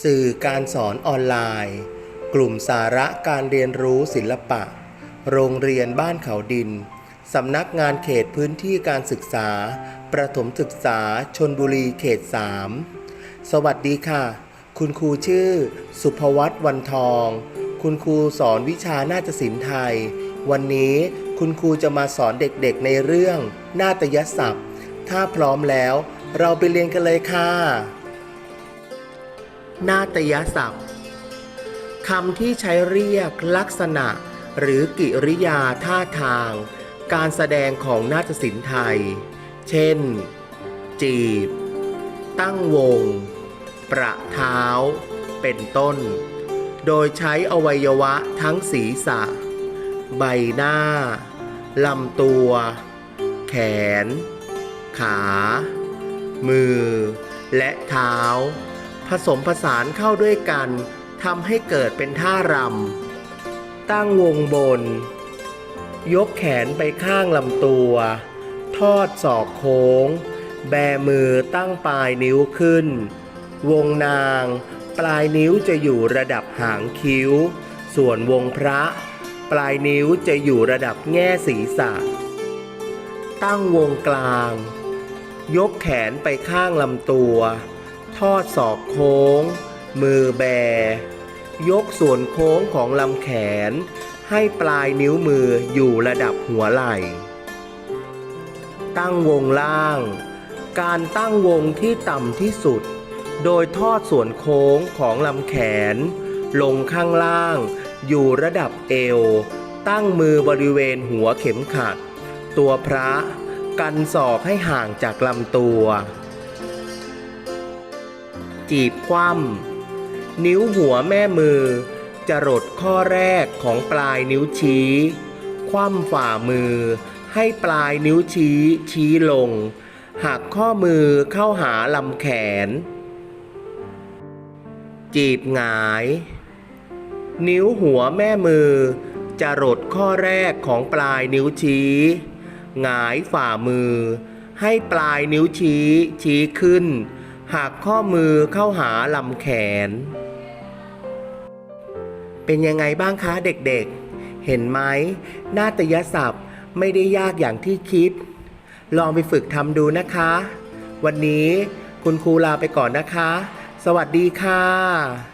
สื่อการสอนออนไลน์ กลุ่มสาระการเรียนรู้ศิลปะ โรงเรียนบ้านเขาดิน สำนักงานเขตพื้นที่การศึกษา ประถมศึกษาชนบุรีเขต 3 สวัสดีค่ะ คุณครูชื่อ สุภวัตวันทอง คุณครูสอนวิชานาฏศิลป์ไทย วันนี้คุณครูจะมาสอนเด็กๆในเรื่อง นาฏยศัพท์ ถ้าพร้อมแล้ว เราไปเรียนกันเลยค่ะ นาฏยศัพท์คำที่ใช้เรียกลักษณะ หรือกิริยาท่าทาง การแสดงของนาฏศิลป์ไทย เช่น จีบ ตั้งวง ประเท้า เป็นต้น โดยใช้อวัยวะทั้งศีรษะ ใบหน้า ลำตัว แขน ขา มือ และเท้า ผสมผสานเข้าด้วยกันทำให้เกิดเป็นท่ารำ ตั้งวงบน ยกแขนไปข้างลำตัว ทอดศอกโค้ง แบมือตั้งปลายนิ้วขึ้น วงนาง ปลายนิ้วจะอยู่ระดับหางคิ้ว ส่วนวงพระ ปลายนิ้วจะอยู่ระดับแง่ศีรษะ ตั้งวงกลาง ยกแขนไปข้างลำตัว อดศอกโค้ง มือแบ ยกส่วนโค้งของลำแขน ให้ปลายนิ้วมืออยู่ระดับหัวไหล่ ตั้งวงล่าง การตั้งวงที่ต่ำที่สุด โดยทอดส่วนโค้งของลำแขน ลงข้างล่าง อยู่ระดับเอว ตั้งมือบริเวณหัวเข็มขัด ตัวพระ กันศอกให้ห่างจากลำตัว จีบคว่ำนิ้วหัวแม่มือจะรดข้อแรกของปลายนิ้วชี้ คว่ำฝ่ามือ ให้ปลายนิ้วชี้ชี้ลง หักข้อมือเข้าหาลำแขน จีบหงาย นิ้วหัวแม่มือจะรดข้อแรกของปลายนิ้วชี้หงายฝ่ามือ ให้ปลายนิ้วชี้ชี้ขึ้น หักข้อมือเข้าหาลำแขน เป็นยังไงบ้างคะเด็กๆ เห็นไหมนาฏยศัพท์ไม่ได้ยากอย่างที่คิด ลองไปฝึกทำดูนะคะ วันนี้คุณครูลาไปก่อนนะคะ สวัสดีค่ะ